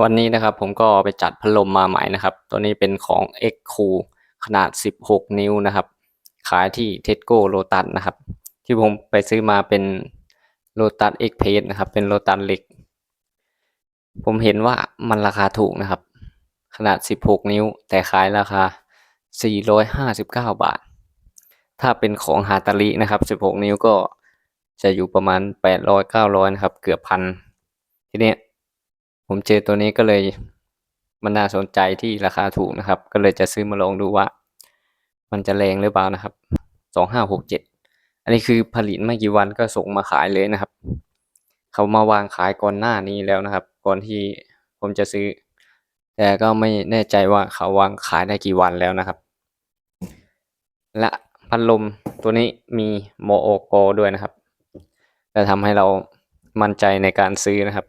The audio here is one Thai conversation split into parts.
วันนี้นะครับผมก็ไปจัดพัดลมมาใหม่นะครับ ตัวนี้เป็นของ X Cool ขนาด 16 นิ้วนะครับ ขายที่ Tesco Lotus นะครับ ที่ผมไปซื้อมาเป็น Lotus X p a c e นะครับ เป็น Lotus เล็ก ผมเห็นว่ามันราคาถูกนะครับ ขนาด 16 นิ้ว แต่ขายราคา 459 บาท ถ้าเป็นของฮาตารินะครับ 16 นิ้วก็จะอยู่ประมาณ 800 900นะครับ เกือบพันทีนี้ ผมเจอตัวนี้ก็เลยมันน่าสนใจที่ราคาถูกนะครับ ก็เลยจะซื้อมาลองดูว่า มันจะแรงหรือเปล่านะครับ2567อันนี้คือผลิตไม่กี่วันก็ส่งมาขายเลยนะครับ เขามาวางขายก่อนหน้านี้แล้วนะครับ ก่อนที่ผมจะซื้อ แต่ก็ไม่แน่ใจว่าเขาวางขายได้กี่วันแล้วนะครับ และพัดลมตัวนี้มีโมโอกด้วยนะครับจะทำให้เรามั่นใจในการซื้อนะครับ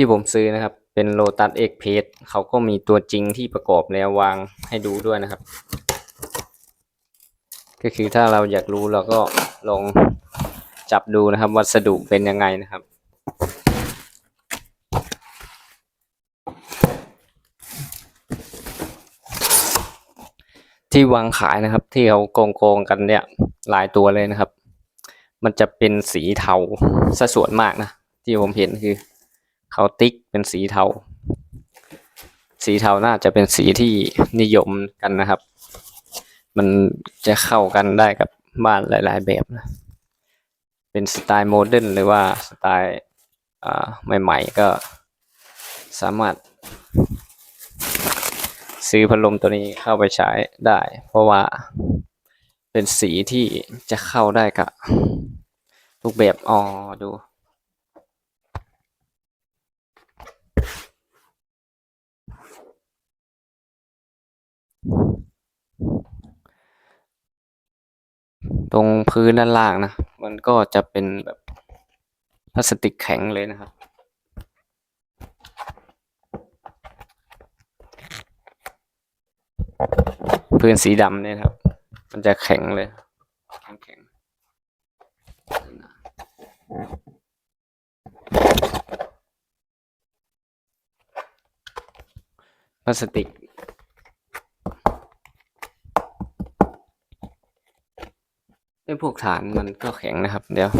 ที่ผมซื้อนะครับ เป็น Lotus X p a c e เขาก็มีตัวจริงที่ประกอบแล้ววางให้ดูด้วยนะครับ ก็คือถ้าเราอยากรู้เราก็ลองจับดูนะครับ วัสดุเป็นยังไงนะครับที่วางขายนะครับ ที่เขาโกงโกงกันเนี่ยหลายตัวเลยนะครับ มันจะเป็นสีเทาซะส่วนมากนะ ที่ผมเห็นคือ เขาติ๊กเป็นสีเทา สีเทาน่าจะเป็นสีที่นิยมกันนะครับ มันจะเข้ากันได้กับบ้านหลาย ๆ แบบนะ เป็นสไตล์โมเดิร์นหรือว่าสไตล์ใหม่ ๆ ก็สามารถ ซื้อพัดลมตัวนี้เข้าไปใช้ได้ เพราะว่าเป็นสีที่จะเข้าได้กับทุกแบบอ๋อดู ตรงพื้นด้านล่างนะ มันก็จะเป็นแบบพลาสติกแข็งเลยนะครับ พื้นสีดำเนี่ยครับ มันจะแข็งเลย แข็งแข็งพลาสติก ไอ้ พวกฐานมันก็แข็งนะครับ เดี๋ยว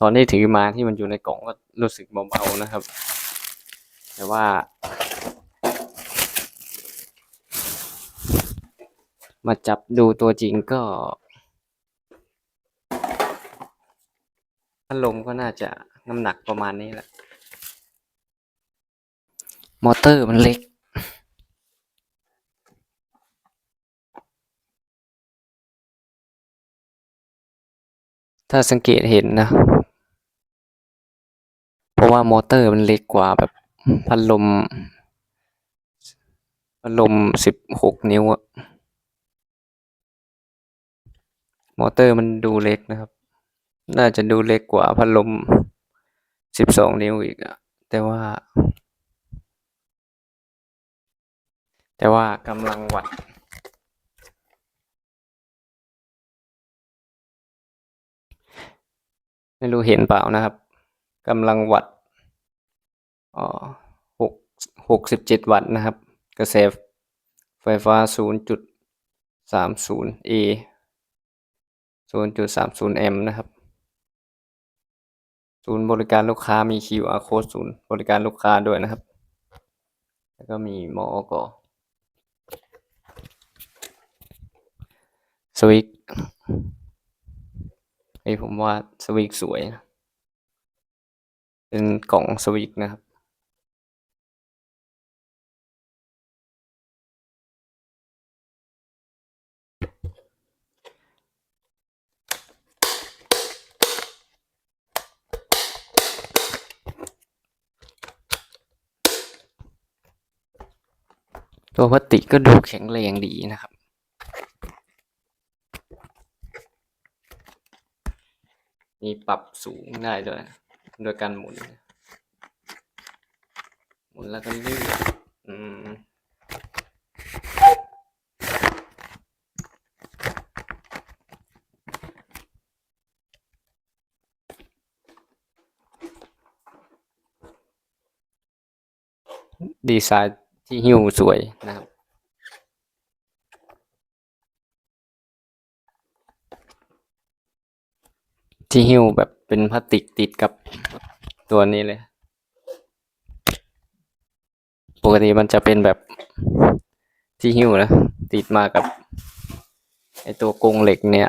ตอนที่ถือมาที่มันอยู่ในกล่องก็รู้สึกเบาๆนะครับ แต่ว่า มาจับดูตัวจริงก็พัดลมก็น่าจะน้ำหนักประมาณนี้แหละ มอเตอร์มันเล็ก ถ้าสังเกตเห็นนะ เพราะว่ามอเตอร์มันเล็กกว่าแบบพัดลมพัดลมสิบหกนิ้วอะมอเตอร์มันดูเล็กนะครับ น่าจะดูเล็กกว่าพัดลมสิบสองนิ้วอีกอะแต่ว่า แต่ว่ากำลังวัด ไม่รู้เห็นเปล่านะครับกำลังวัดอ๋อหกหกสิบเจ็ดวัตต์นะครับ กระแสไฟฟ้าศูนย์จุดสามศูนย์ A ศูนย์จุดสามศูนย์ M นะครับ ศูนย์บริการลูกค้ามี QR code ศูนย์บริการลูกค้าด้วยนะครับ แล้วก็มีมอกสวิก ไอผมว่าสวิกสวยนะเป็นกล่องสวิกนะครับ ตัวพลาสติกก็ดูแข็งแรงดีนะครับีปรับสูงได้ด้วย โดยการหมุน หมุนแล้วก็เลื่อนอืมดีไซน์ที่หิ้วสวยนะครับ ที่หิ้วแบบเป็นพลาสติกติดกับตัวนี้เลย ปกติมันจะเป็นแบบที่หิ้วนะ ติดมากับไอตัวกรงเหล็กเนี่ย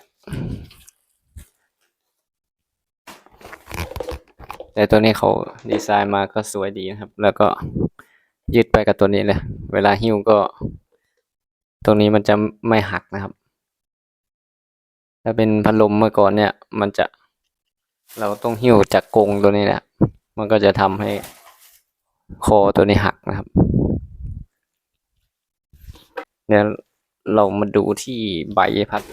แต่ตัวนี้เขาดีไซน์มาก็สวยดีนะครับ แล้วก็ยึดไปกับตัวนี้เลย เวลาหิ้วก็ ตรงนี้มันจะไม่หักนะครับ ถ้าเป็นพัดลมเมื่อก่อนเนี่ย มันจะ เราต้องหิ้วจากกรงตัวนี้แหละมันก็จะทำให้คอตัวนี้หักนะครับ เดี๋ยวเรามาดูที่ใบพัด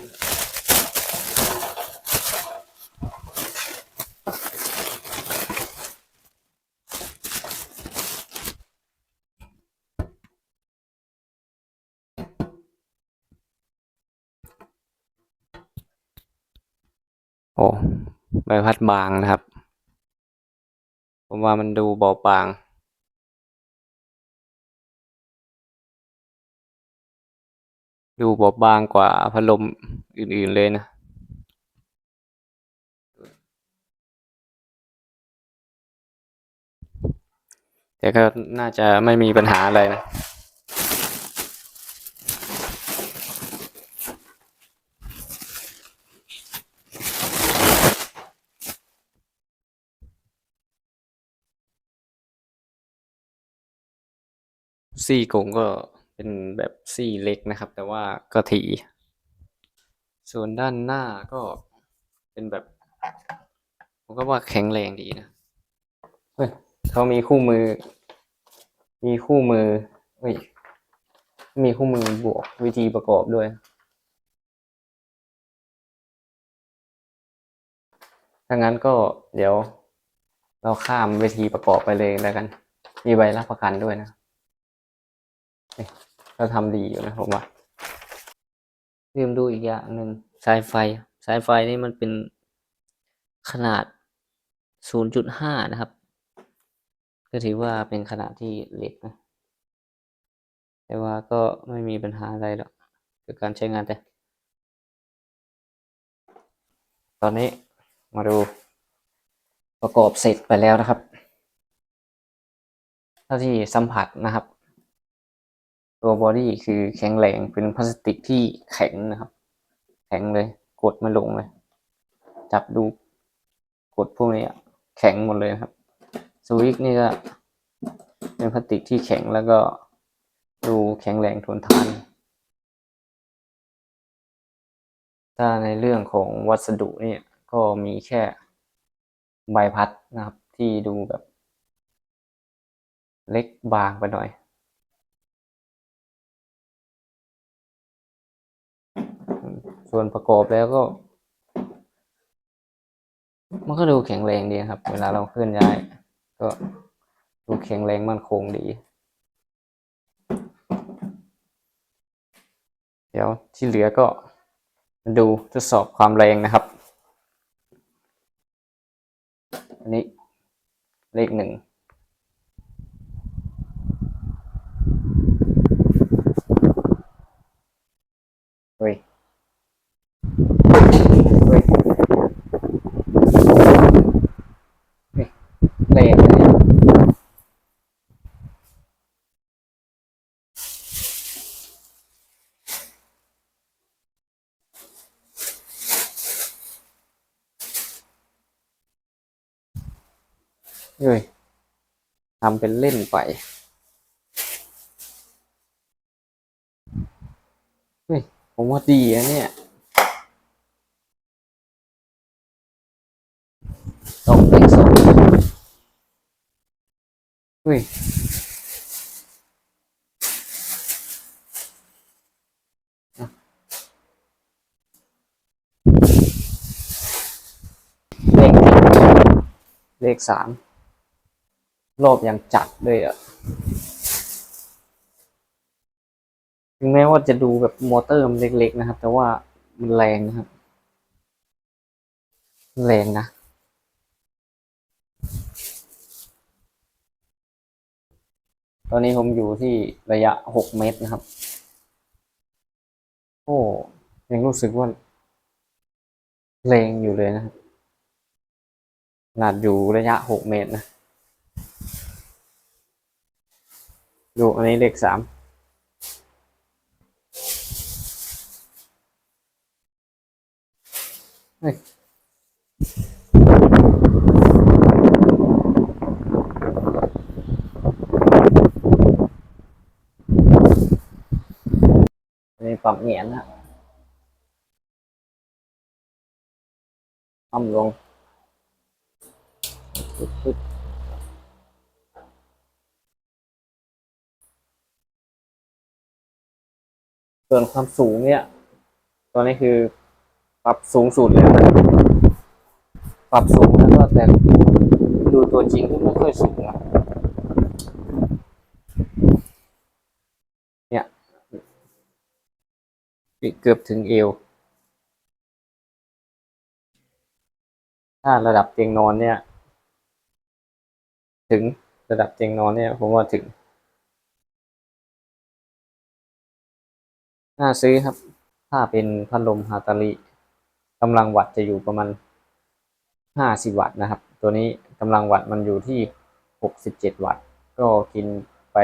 โอ้ ใบพัดบางนะครับ ผมว่ามันดูเบาบางดูเบาบางกว่าพัดลมอื่น ๆ เลยนะ แต่ก็น่าจะไม่มีปัญหาอะไรนะ ซี่กงก็เป็นแบบซี่เล็กนะครับ แต่ว่าก็ถี่ ส่วนด้านหน้าก็เป็นแบบ ผมก็ว่าแข็งแรงดีนะเฮ้ยเขามีคู่มือ มีคู่มือเฮ้ยมีคู่มือบวกวิธีประกอบด้วย ถ้างั้นก็เดี๋ยวเราข้ามวิธีประกอบไปเลยแล้วกัน มีใบรับประกันด้วยนะ เอ๊ะก็ทำดีอยู่นะผมว่าลืมดูอีกอย่างหนึ่งสายไฟ สายไฟนี่มันเป็นขนาด 0.5 นะครับ ก็ถือว่าเป็นขนาดที่เล็กนะ แต่ว่าก็ไม่มีปัญหาอะไรหรอกกับการใช้งานแต่ ตอนนี้มาดูประกอบเสร็จไปแล้วนะครับ เท่าที่สัมผัสนะครับ ตัวบอดี้คือแข็งแรงเป็นพลาสติกที่แข็งนะครับ แข็งเลย กดไม่ลงเลย จับดูกดพวกนี้แข็งหมดเลยครับสวิตช์นี่ก็เป็นพลาสติกที่แข็งแล้วก็ดูแข็งแรงทนทาน ถ้าในเรื่องของวัสดุเนี่ยก็มีแค่ใบพัดนะครับที่ดูแบบ เล็กบางไปหน่อย ส่วนประกอบแล้วก็ มันก็ดูแข็งแรงดีครับ เวลาเราเคลื่อนย้าย ก็ดูแข็งแรงมั่นคงดี เดี๋ยวที่เหลือก็มาดูทดสอบความแรงนะครับ อันนี้เลขหนึ่ง เฮ้ย เฮ้ย เฮ้ยแรงเลย เฮ้ยทำเป็นเล่นไปเฮ้ยผมว่าดีนะเนี่ยสองเลขสองเฮ้ยเลขเลขสาม รอบยังจัดเลยอะถึงแม้ว่าจะดูแบบมอเตอร์มันเล็ก ๆ นะครับ แต่ว่ามันแรงนะครับ แรงนะตอนนี้ผมอยู่ที่ระยะหกเมตรนะครับ โอ้ ยังรู้สึกว่าแรงอยู่เลยนะครับขนาดอยู่ระยะหกเมตรนะ ดูอันนี้เลขสามเฮ้ยอันนี้ปรับเหงียนนะอ้อมลงปึ๊บ ส่วนความสูงเนี่ย ตอนนี้คือปรับสูงสุดแล้วนะปรับสูงแล้วก็แต่ดูตัวจริงก็ไม่ค่อยสูงอะเนี่ยเกือบถึงเอว ถ้าระดับเตียงนอนเนี่ย ถึงระดับเตียงนอนเนี่ย ผมว่าถึง น่าซื้อครับ ถ้าเป็นพัดลมฮาตาริกำลังวัตต์จะอยู่ประมาณห้าสิบวัตต์นะครับ ตัวนี้กำลังวัตต์มันอยู่ที่หกสิบเจ็ดวัตต์ ก็กินไป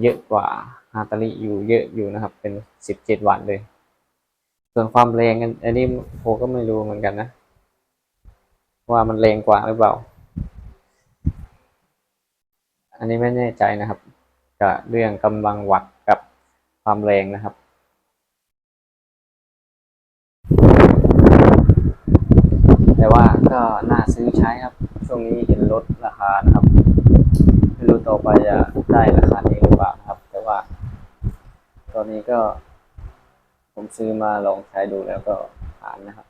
เยอะกว่าฮาตาริอยู่เยอะอยู่นะครับ เป็นสิบเจ็ดวัตต์เลย ส่วนความแรงอันนี้ผมก็ไม่รู้เหมือนกันนะ ว่ามันแรงกว่าหรือเปล่า อันนี้ไม่แน่ใจนะครับ กับเรื่องกำลังวัตต์ ความแรงนะครับ แต่ว่าก็น่าซื้อใช้ครับ ช่วงนี้เห็นลดราคานะครับไม่รู้ต่อไปจะได้ราคานี้หรือเปล่าครับ แต่ว่า ตอนนี้ก็ ผมซื้อมาลองใช้ดูแล้วก็ผ่านนะครับ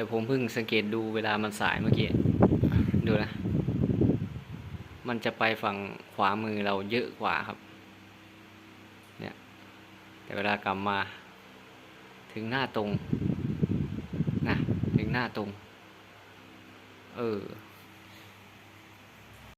แต่ผมเพิ่งสังเกตดูเวลามันสายเมื่อกี้ ดูนะ มันจะไปฝั่งขวามือเราเยอะกว่าครับ เนี่ย แต่เวลากลับมา ถึงหน้าตรง นะ ถึงหน้าตรง เออ